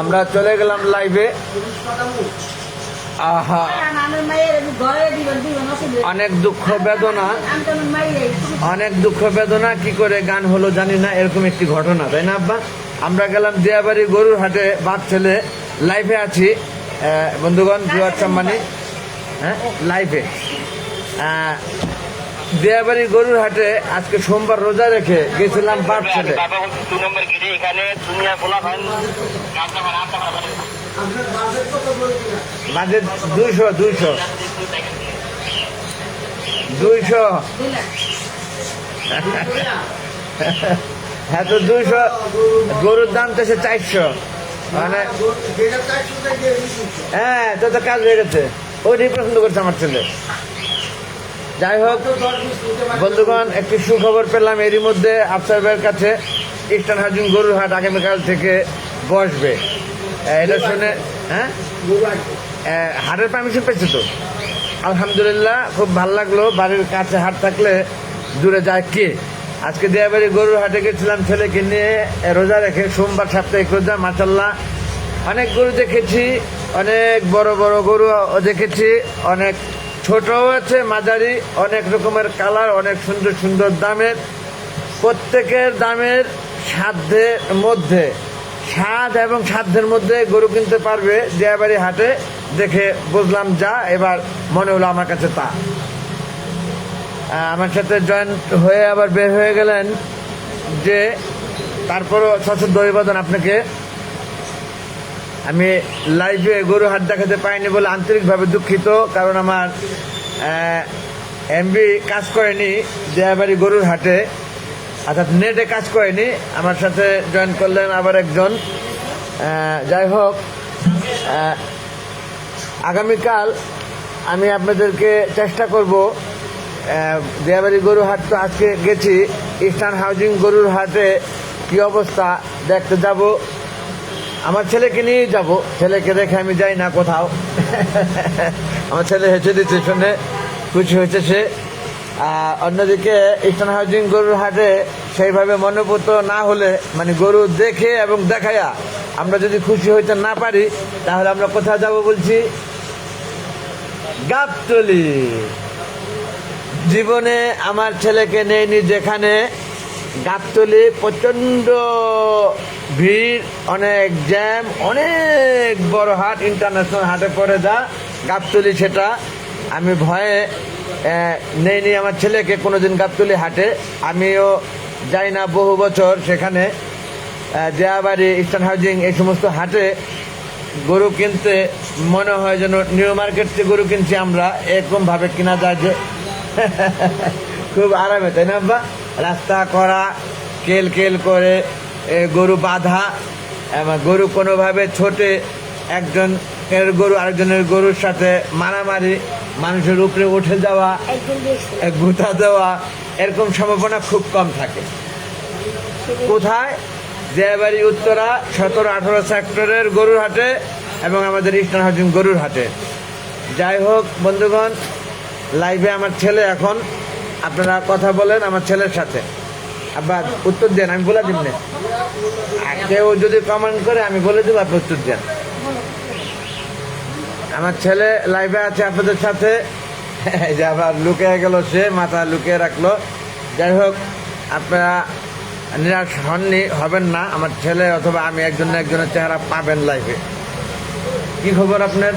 আমরা চলে গেলাম লাইভে আহা। অনেক দুঃখ বেদনা। অনেক দুঃখ বেদনা। কি করে গান হলো জানি না, এরকম একটি ঘটনা, তাই না আব্বা? আমরা গেলাম দিয়াবাড়ি গরুর হাটে বাপ ছেলে লাইভে আছি। বন্ধুগণ, জুয়ার সম্মানী হ্যাঁ লাইভে আহ, দিয়াবাড়ি গরুর হাটে আজকে সোমবার রোজা রেখে গেছিলাম বাপ ছেলে বাজেট দুইশো দুইশো। দুইশো। হ্যাঁ তো দুইশো। গরুর দাম তো সে চারশো। মানে হ্যাঁ তো তো কাজ হয়ে গেছে। ওইটাই পছন্দ করছে আমার ছেলে। যাই হোক, বন্ধুগণ, একটি সুখবর পেলাম এরই মধ্যে আফসার কাছে। ইস্টার্ন হাউজিং গরুর হাট আগামীকাল থেকে বসবে। এটা শুনে হ্যাঁ? হাটের পারমিশন পেয়েছে তো? আলহামদুলিল্লাহ, খুব ভালো লাগল। বাড়ির কাছে হাট থাকলে দূরে যায় কে? আজকে দেয়াবাড়ি গরুর হাটে গেছিলাম ছেলেকে নিয়ে। রোজা রেখে সোমবার সাপ্তাহিক রোজা মাসাল্লাহ অনেক গরু দেখেছি, অনেক বড় বড় গরু দেখেছি, অনেক ছোটও আছে, মাঝারি, অনেক রকমের কালার, অনেক সুন্দর সুন্দর দামের। প্রত্যেকের দামের সাধ্যের মধ্যে, স্বাদ এবং সাধ্যের মধ্যে গরু কিনতে পারবে দিয়াবাড়ি হাটে। দেখে বুঝলাম যা, এবার মনে হলো আমার কাছে তা। আমার সাথে জয়েন্ট হয়ে আবার বের হয়ে গেলেন যে তারপরও সচেতন দৈবাদন আপনাকে আমি লাইভে গরু হাট দেখাতে পাইনি বলে আন্তরিকভাবে দুঃখিত, কারণ আমার এমবি কাজ করেনি দেয়াবাড়ি গরুর হাটে। অর্থাৎ নেটে কাজ করেনি, আমার সাথে জয়েন করলেন আবার একজন। যাই হোক আগামীকাল আমি আপনাদেরকে চেষ্টা করব দেয়াবাড়ি গরু হাট তো আজকে গেছি ইস্টার্ন হাউজিং গরুর হাটে কি অবস্থা দেখতে যাব। আমার ছেলেকে নিয়েই যাব। ছেলেকে রেখে আমি যাই না কোথাও। আমার ছেলে হেঁচে দিচ্ছে শুনে, খুশি হয়েছে সে। অন্যদিকে ইস্টার্ন হাউজিং গরুর হাটে সেইভাবে মনোভূত না হলে মানে গরু দেখে এবং দেখায়া আমরা যদি খুশি হইতে না পারি, তাহলে আমরা কোথায় যাব বলছি? গাবতলি। জীবনে আমার ছেলেকে নেয়নি যেখানে গাবতলি প্রচণ্ড ভিড় অনেক জ্যাম অনেক বড় হাট ইন্টারন্যাশনাল হাটে পড়ে যা গাবতলি সেটা। আমি ভয়ে আহ, নেইনি আমার ছেলেকে কোনোদিন গাবতলি হাটে। আমিও যাই না বহু বছর সেখানে। দেয়াবাড়ি ইস্টার্ন হাউজিং এই সমস্ত হাটে গরু কিনতে মনে হয় যেন নিউ মার্কেট থেকে গরু কিনছি আমরা এরকম ভাবে কিনা যায় যে খুব আরামে তাই না আব্বা? রাস্তা করা কেল কেল করে গরু বাঁধা এবং গরু কোনোভাবে ছোটে একজন এর গরু আরেকজনের গরুর সাথে মারামারি মানুষের উপরে উঠে যাওয়া গুঁতা দেওয়া এরকম সম্ভাবনা খুব কম থাকে। কোথায়? দেয়াবাড়ি উত্তরা সতেরো আঠারো সেক্টরের গরুর হাটে এবং আমাদের ইস্টার্ন হাউজিং গরুর হাটে। যাই হোক বন্ধুগণ লাইভে আমার ছেলে এখন আপনারা কথা বলেন আমার ছেলের সাথে। আবার উত্তর দেন, আমি বলে দিব কেউ যদি কমেন্ট করে, আমি বলে দেবো, আপনি উত্তর দেন। আমার ছেলে লাইভে আছে আপনাদের সাথে। যে আবার লুকিয়ে গেল সে, মাথা লুকিয়ে রাখল। যাই হোক, আপনারা নিরাশ হননি, হবেন না। আমার ছেলে অথবা আমি একজন একজনের চেহারা পাবেন লাইফে কি খবর আপনার?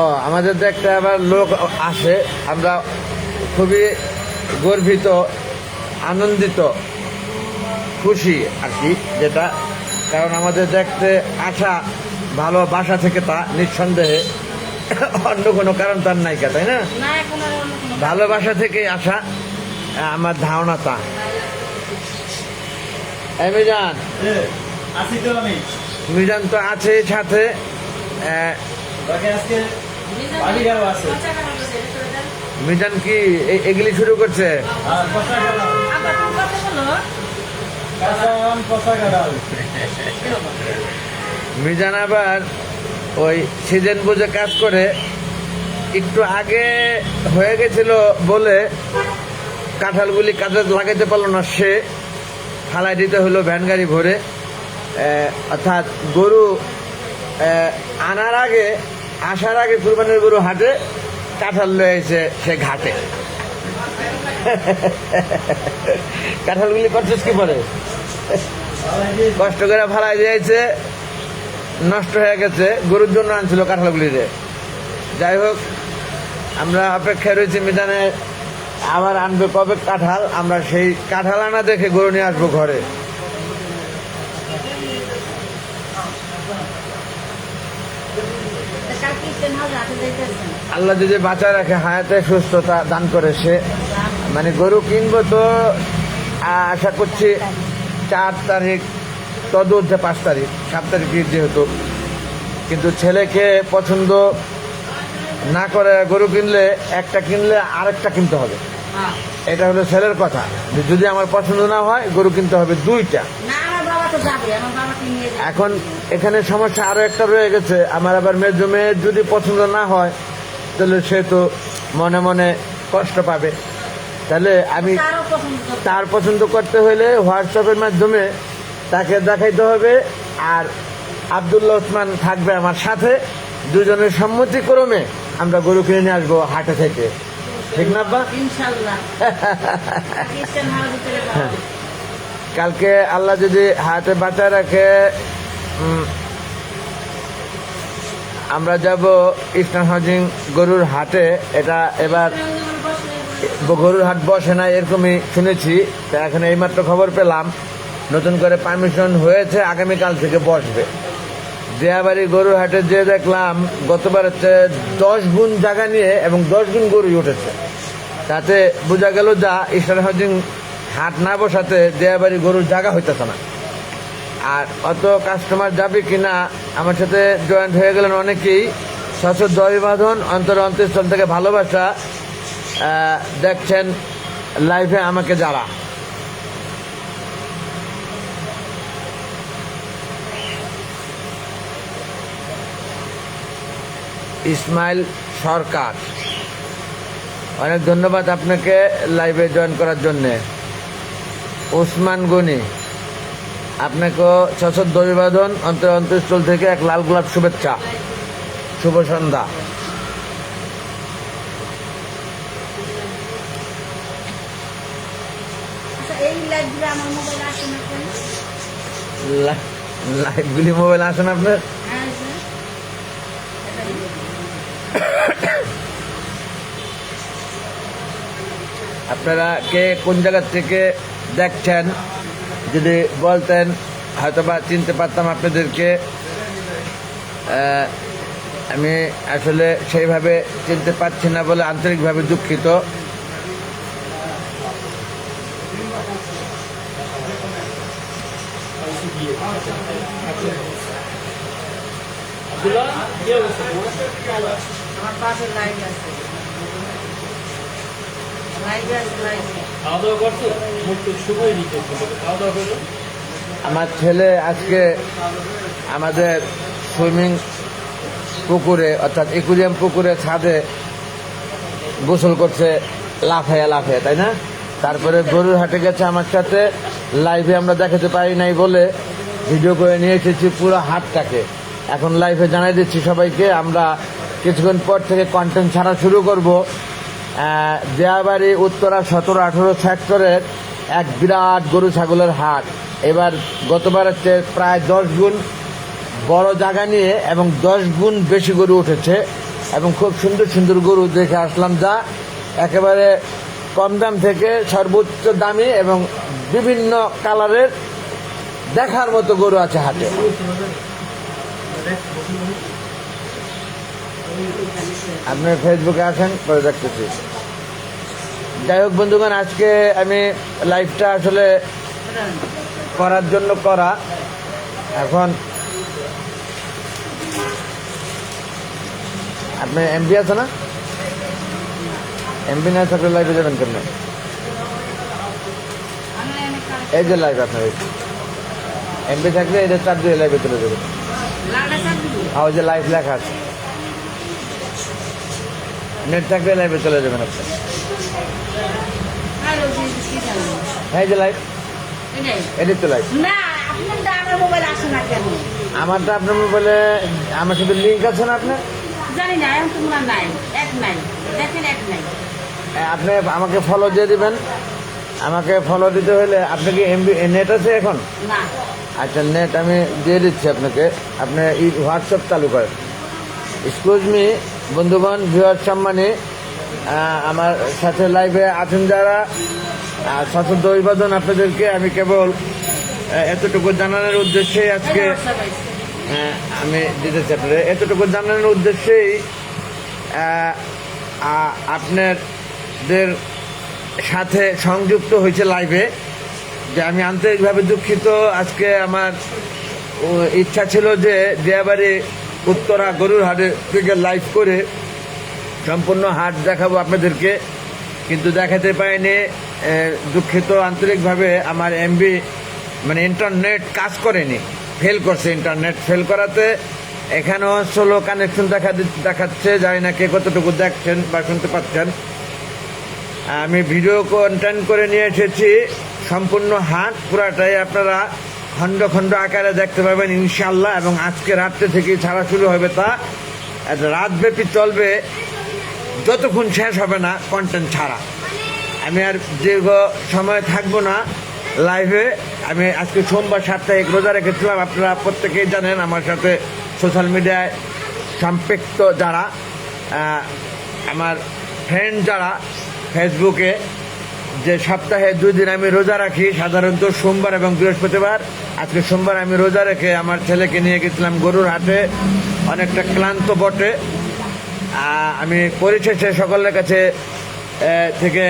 ও আমাদের দেখতে আবার লোক আসে আমরা খুবই গর্বিত আনন্দিত খুশি আর কি যেটা। কারণ আমাদের দেখতে আসা ভালোবাসা থেকে তা নিঃসন্দেহে অন্য কোনো কারণ তার নাইকা তাই না? ভালোবাসা থেকে আসা আমার ধারণা তা। এই মিজান। আসি তো আমি। মিজান তো আছে সাথে আজকে মিজান কি এগুলি শুরু করছে? মিজান আবার ওই সিজন বুঝে কাজ করে একটু আগে হয়ে গেছিল বলে কাঁঠালগুলি কাজে লাগাইতে পারল না সে। ফালাই দিতে হলো ভ্যান গাড়ি ভরে। অর্থাৎ গরু আনার আগে আসার আগে কুরবানির গরু হাটে, কাঁঠাল লয়েছে সে ঘাটে। কাঁঠালগুলি করছিস কি পরে? কষ্ট করে ভাড়ায় দিয়েছে, নষ্ট হয়ে গেছে, গরুর জন্য আনছিল কাঁঠালগুলিরে যাই হোক, আমরা অপেক্ষায় রয়েছি মিজানে, আবার আনবে কবে কাঁঠাল, আমরা সেই কাঁঠাল আনা দেখে গরু নিয়ে আসব ঘরে কালকে ইস্টার্ন হাউস হাতে যাইতেছেন আল্লাহ যদি বাঁচা রাখে হায়াতে সুস্থতা দান করে সে। মানে গরু কিনবো তো আশা করছি চার তারিখ তদুর্ধে পাঁচ তারিখ সাত তারিখ যেহেতু। কিন্তু ছেলেকে পছন্দ না করে গরু কিনলে একটা কিনলে আরেকটা কিনতে হবে। হ্যাঁ। এটা হলো ছেলের কথা। যদি আমার পছন্দ না হয় গরু কিনতে হবে দুইটা। এখন এখানে সমস্যা আরও একটা রয়ে গেছে। আমার আবার মেজো মেয়ের যদি পছন্দ না হয় তাহলে সে তো মনে মনে কষ্ট পাবে। তাহলে আমি তার পছন্দ করতে হলে হোয়াটসঅ্যাপের মাধ্যমে তাকে দেখাইতে হবে। আর আবদুল্লাহ ওসমান থাকবে আমার সাথে। দুজনের সম্মতিক্রমে আমরা গরু কিনে নিয়ে আসব হাটে থেকে। ঠিক না আব্বা? ইনশাল্লাহ। কালকে ইস্টার্ন আল্লাহ যদি হাতে বাঁচা রাখে আমরা যাব ইস্টার্ন হাউজিং গরুর হাটে। এটা এবার গরুর হাট বসে না, এরকমই শুনেছি। তা এখন এইমাত্র খবর পেলাম। নতুন করে পারমিশন হয়েছে, আগামীকাল থেকে বসবে। দেয়াবাড়ি গরুর হাটে যে দেখলাম, গতবার হচ্ছে দশ গুণ জায়গা নিয়ে এবং দশ গুণ গরুই উঠেছে। তাতে বোঝা গেল যা ইস্টার হাউজিং হাট না বসাতে দেয়াবাড়ি গরুর জায়গা হইতেছে না। আর অত কাস্টমার যাবে কিনা, আমার সাথে জয়েন্ট হয়ে গেলেন অনেকেই। সশস্ত্র অভিবাদন অন্তর অন্তঃস্থল থেকে ভালোবাসা দেখছেন লাইভে আমাকে যারা। ইসমাইল সরকার, অনেক ধন্যবাদ আপনাকে লাইভে জয়েন করার জন্যে। ওসমান গনি আপনাকে সশস্ত্র অভিবাদন অন্তর অন্তঃস্থল থেকে এক লাল গোলাপ শুভেচ্ছা। শুভ সন্ধ্যা। আচ্ছা লাইভগুলি মোবাইল আসেন আপনার? আপনারা কে কোন জায়গার থেকে দেখছেন, যদি বলতেন, হয়তোবা চিনতে পারতাম আপনাদেরকে। আমি আসলে সেইভাবে চিনতে পারছি না বলে আন্তরিকভাবে দুঃখিত। আমার পাশে লাইট আছে। লাইট আছে, লাইট আমার ছেলে আজকে আমাদের সুইমিং পুকুরে, অর্থাৎ একুরিয়াম পুকুরে ছাদে গোসল করছে, লাফায়া লাফায়া, তাই না? তারপরে গরুর হাটে গেছে আমার সাথে। লাইভে আমরা দেখাতে পারি নাই বলে ভিডিও করে নিয়ে এসেছি পুরো হাটটাকে। এখন লাইভে জানাই দিচ্ছি সবাইকে, আমরা কিছুক্ষণ পর থেকে কন্টেন্ট ছাড়া শুরু করব। দেয়াবাড়ি উত্তরা সতেরো আঠেরো সেক্টরের এক বিরাট গরু ছাগলের হাট। এবার গতবার হচ্ছে প্রায় দশ গুণ বড় জায়গা নিয়ে এবং দশ গুণ বেশি গরু উঠেছে এবং খুব সুন্দর সুন্দর গরু দেখে আসলাম যা একেবারে কম দাম থেকে সর্বোচ্চ দামি এবং বিভিন্ন কালারের দেখার মতো গরু আছে হাটে। আপনি ফেসবুকে আসেন পরে দেখতেছি। যাই হোক বন্ধুগণ আজকে আমি লাইভটা আসলে করার জন্য করা। এখন আপনি এমবি আছে না? এমবি না থাকলে লাইভে যাবেন কেমন? এই যে লাইভ আপনার এমবি থাকলে এটা চার দিয়ে লাইভে চলে যাবে? আর ওই যে লাইভ লেখা আছে। নেট থাকলে লাইভে চলে যাবেন আপনি। ওই যে? লাইভ এটাই। তো লাইভ আমারটা আপনার মোবাইলে আমার সাথে লিঙ্ক আছে না আপনার? জানি না এখন তোমরা নাই। এক নাই। দেখেন এক নাই। আপনি আমাকে ফলো দিয়ে দিবেন। আমাকে ফলো দিতে হলে আপনি কি এমবি নেট আছে এখন? না। আচ্ছা নেট আমি দিয়ে দিচ্ছি আপনাকে। আপনি হোয়াটসঅ্যাপ চালু করেন। এক্সকিউজ মি বন্ধুগণ ভিওয়ার সম্মানে আমার সাথে লাইভে আছেন যারা সশস্ত্র অভিবাদন আপনাদেরকে আমি কেবল এতটুকু জানানোর উদ্দেশ্যে আজকে আমি দিতে চাই এতটুকু জানানোর উদ্দেশ্যেই আপনাদের সাথে সংযুক্ত হয়েছে লাইভে যে আমি আন্তরিকভাবে দুঃখিত। আজকে আমার ইচ্ছা ছিল যে দিয়াবাড়ি উত্তরা গরুর হাটে থেকে লাইভ করে সম্পূর্ণ হাট দেখাবো আপনাদেরকে। কিন্তু দেখাতে পাইনি দুঃখিত, আন্তরিকভাবে আমার এমবি মানে ইন্টারনেট কাজ করেনি ফেল করছে ইন্টারনেট ফেল করাতে এখানেও স্লো কানেকশন দেখা দেখাচ্ছে, জানি না কে কতটুকু দেখছেন বা শুনতে পাচ্ছেন। আমি ভিডিও কন্টেন্ট করে নিয়ে এসেছি, সম্পূর্ণ হাট পুরাটাই আপনারা খণ্ড খণ্ড আকারে দেখতে পাবেন ইনশাল্লাহ এবং আজকে রাত্রে থেকে ছাড়া শুরু হবে তা। রাতব্যাপী চলবে, যতক্ষণ শেষ হবে না কন্টেন্ট ছাড়া। আমি আর দীর্ঘ সময় থাকব না লাইভে আমি আজকে সোমবার সাপ্তাহিক রোজা রেখেছিলাম, আপনারা প্রত্যেকেই জানেন আমার সাথে সোশ্যাল মিডিয়ায় সম্পৃক্ত যারা আমার ফ্রেন্ড যারা ফেসবুকে যে সপ্তাহে দুই দিন আমি রোজা রাখি, সাধারণত সোমবার এবং বৃহস্পতিবার। আজকে সোমবার আমি রোজা রেখে আমার ছেলেকে নিয়ে গেছিলাম গরুর হাটে। অনেকটা ক্লান্ত বটে। আমি পরিশেষে সকলের কাছে থেকে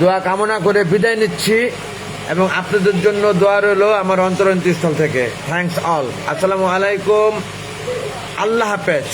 দোয়া কামনা করে বিদায় নিচ্ছি এবং আপনাদের জন্য দোয়া রইল আমার অন্তরন্তস্থল থেকে। থ্যাঙ্কস অল আসসালামু আলাইকুম। আল্লাহ হাফেজ।